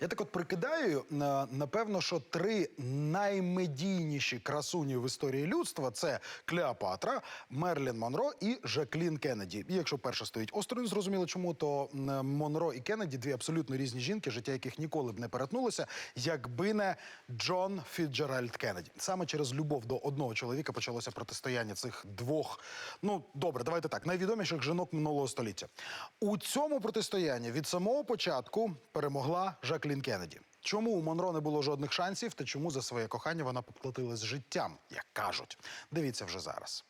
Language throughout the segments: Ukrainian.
Я так от прикидаю, напевно, що три наймедійніші красуні в історії людства це Клеопатра, Мерлін Монро і Жаклін Кеннеді. І якщо перша стоїть осторонь, зрозуміло чому, то Монро і Кеннеді дві абсолютно різні жінки, життя яких ніколи б не перетнулося, якби не Джон Фіджеральд Кеннеді. Саме через любов до одного чоловіка почалося протистояння цих двох. Ну добре, давайте так, найвідоміших жінок минулого століття. У цьому протистоянні від самого початку перемогла Жаклін Кеннеді. Чому у Монро не було жодних шансів, та чому за своє кохання вона поплатилась життям, як кажуть. Дивіться вже зараз.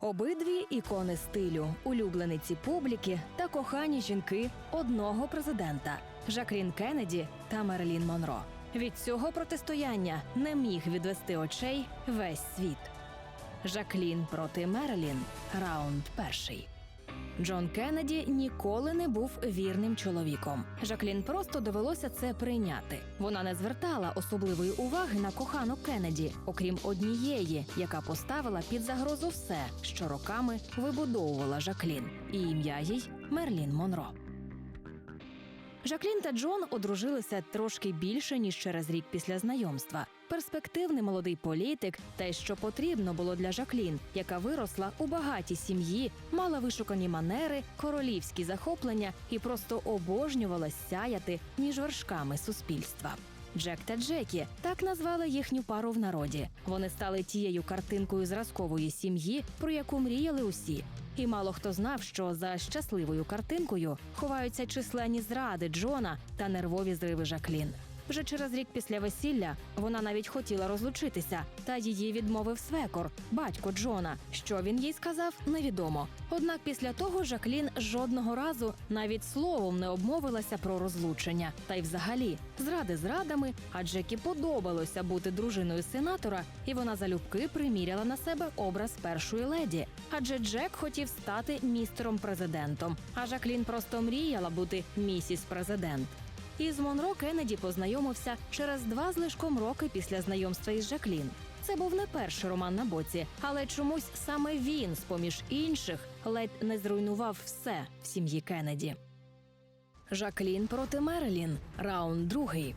Обидві ікони стилю, улюблениці публіки та кохані жінки одного президента Жаклін Кеннеді та Мерлін Монро. Від цього протистояння не міг відвести очей весь світ. Жаклін проти Мерлін. Раунд перший. Джон Кеннеді ніколи не був вірним чоловіком. Жаклін просто довелося це прийняти. Вона не звертала особливої уваги на кохану Кеннеді, окрім однієї, яка поставила під загрозу все, що роками вибудовувала Жаклін, і ім'я їй Мерлін Монро. Жаклін та Джон одружилися трошки більше ніж через рік після знайомства. Перспективний молодий політик, те, що потрібно було для Жаклін, яка виросла у багатій сім'ї, мала вишукані манери, королівські захоплення і просто обожнювала сяяти між вершками суспільства. Джек та Джекі так назвали їхню пару в народі. Вони стали тією картинкою зразкової сім'ї, про яку мріяли усі. І мало хто знав, що за щасливою картинкою ховаються численні зради Джона та нервові зриви Жаклін. Вже через рік після весілля вона навіть хотіла розлучитися, та її відмовив свекор, батько Джона. Що він їй сказав, невідомо. Однак після того Жаклін жодного разу навіть словом не обмовилася про розлучення. Та й взагалі зради зрадами, а Джекі подобалося бути дружиною сенатора, і вона залюбки приміряла на себе образ першої леді. Адже Джек хотів стати містером президентом, а Жаклін просто мріяла бути місіс президент. Із Монро Кеннеді познайомився через два з лишком роки після знайомства із Жаклін. Це був не перший роман на боці, але чомусь саме він, з поміж інших, ледь не зруйнував все в сім'ї Кеннеді. Жаклін проти Мерлін. Раунд другий.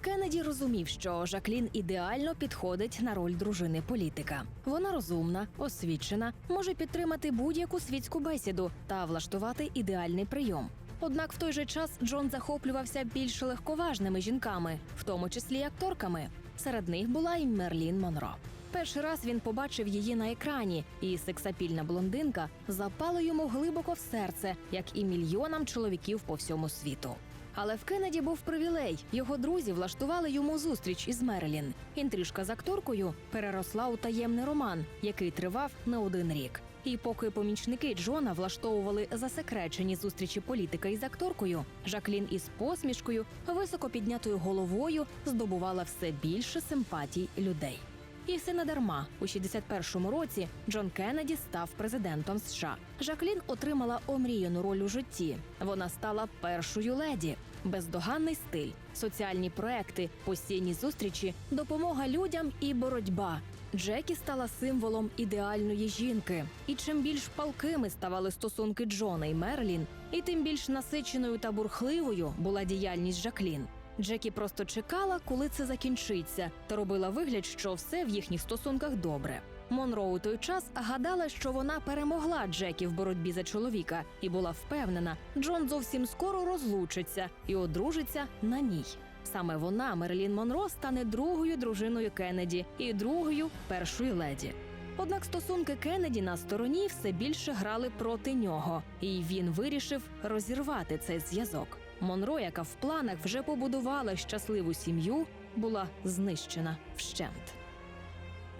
Кеннеді розумів, що Жаклін ідеально підходить на роль дружини політика. Вона розумна, освічена, може підтримати будь-яку світську бесіду та влаштувати ідеальний прийом. Однак в той же час Джон захоплювався більш легковажними жінками, в тому числі й акторками. Серед них була і Мерлін Монро. Перший раз він побачив її на екрані, і сексапільна блондинка запала йому глибоко в серце, як і мільйонам чоловіків по всьому світу. Але в Кеннеді був привілей. Його друзі влаштували йому зустріч із Мерлін. Інтрижка з акторкою переросла у таємний роман, який тривав не один рік. І поки помічники Джона влаштовували засекречені зустрічі політика із акторкою, Жаклін із посмішкою, високо піднятою головою здобувала все більше симпатій людей. І все не дарма. У 61-му році Джон Кеннеді став президентом США. Жаклін отримала омріяну роль у житті. Вона стала першою леді. Бездоганний стиль, соціальні проекти, постійні зустрічі, допомога людям і боротьба. Джекі стала символом ідеальної жінки. І чим більш палкими ставали стосунки Джона і Мерлін, і тим більш насиченою та бурхливою була діяльність Жаклін. Джекі просто чекала, коли це закінчиться, та робила вигляд, що все в їхніх стосунках добре. Монро у той час гадала, що вона перемогла Джекі в боротьбі за чоловіка, і була впевнена, Джон зовсім скоро розлучиться і одружиться на ній. Саме вона, Мерлін Монро, стане другою дружиною Кеннеді і другою першою леді. Однак стосунки Кеннеді на стороні все більше грали проти нього, і він вирішив розірвати цей зв'язок. Монро, яка в планах вже побудувала щасливу сім'ю, була знищена вщент.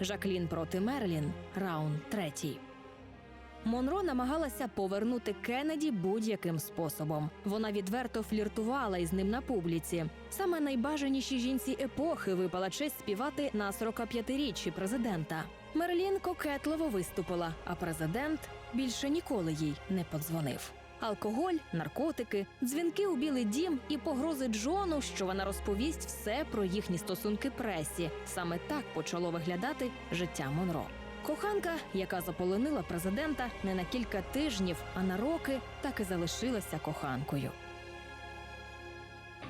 Жаклін проти Мерлін. Раунд третій. Монро намагалася повернути Кеннеді будь-яким способом. Вона відверто фліртувала із ним на публіці. Саме найбажанішій жінці епохи випала честь співати на 45-річчі президента. Мерлін кокетливо виступила, а президент більше ніколи їй не подзвонив. Алкоголь, наркотики, дзвінки у Білий дім і погрози Джону, що вона розповість все про їхні стосунки пресі. Саме так почало виглядати життя Монро. Коханка, яка заполонила президента не на кілька тижнів, а на роки, так і залишилася коханкою.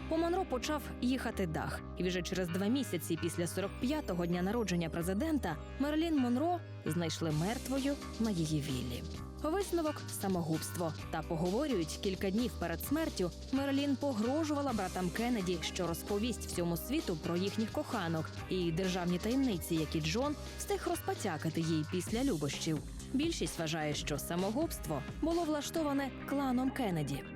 У Монро почав їхати дах, і вже через два місяці після 45-го дня народження президента Мерлін Монро знайшли мертвою на її віллі. Висновок самогубство. Та поговорюють кілька днів перед смертю. Мерлін погрожувала братам Кеннеді, що розповість всьому світу про їхніх коханок і державні таємниці, які Джон встиг розпотякати їй після любощів. Більшість вважає, що самогубство було влаштоване кланом Кеннеді.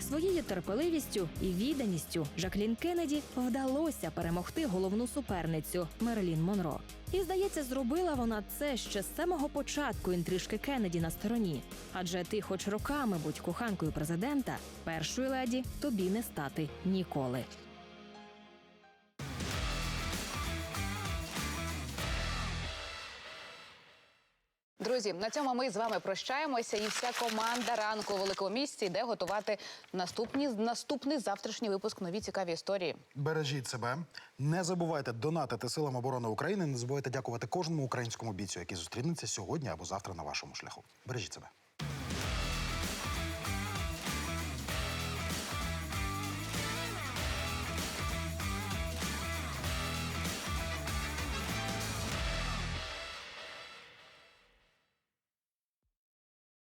Своєю терпеливістю і відданістю Жаклін Кеннеді вдалося перемогти головну суперницю Мерлін Монро. І здається, зробила вона це ще з самого початку інтрижки Кеннеді на стороні. Адже ти, хоч роками будь коханкою президента, першої леді тобі не стати ніколи. Друзі, на цьому ми з вами прощаємося, і вся команда ранку у великому місці йде готувати наступні наступний завтрашній випуск нові цікаві історії. Бережіть себе, не забувайте донатити силам оборони України. Не забувайте дякувати кожному українському бійцю, який зустрінеться сьогодні або завтра на вашому шляху. Бережіть себе.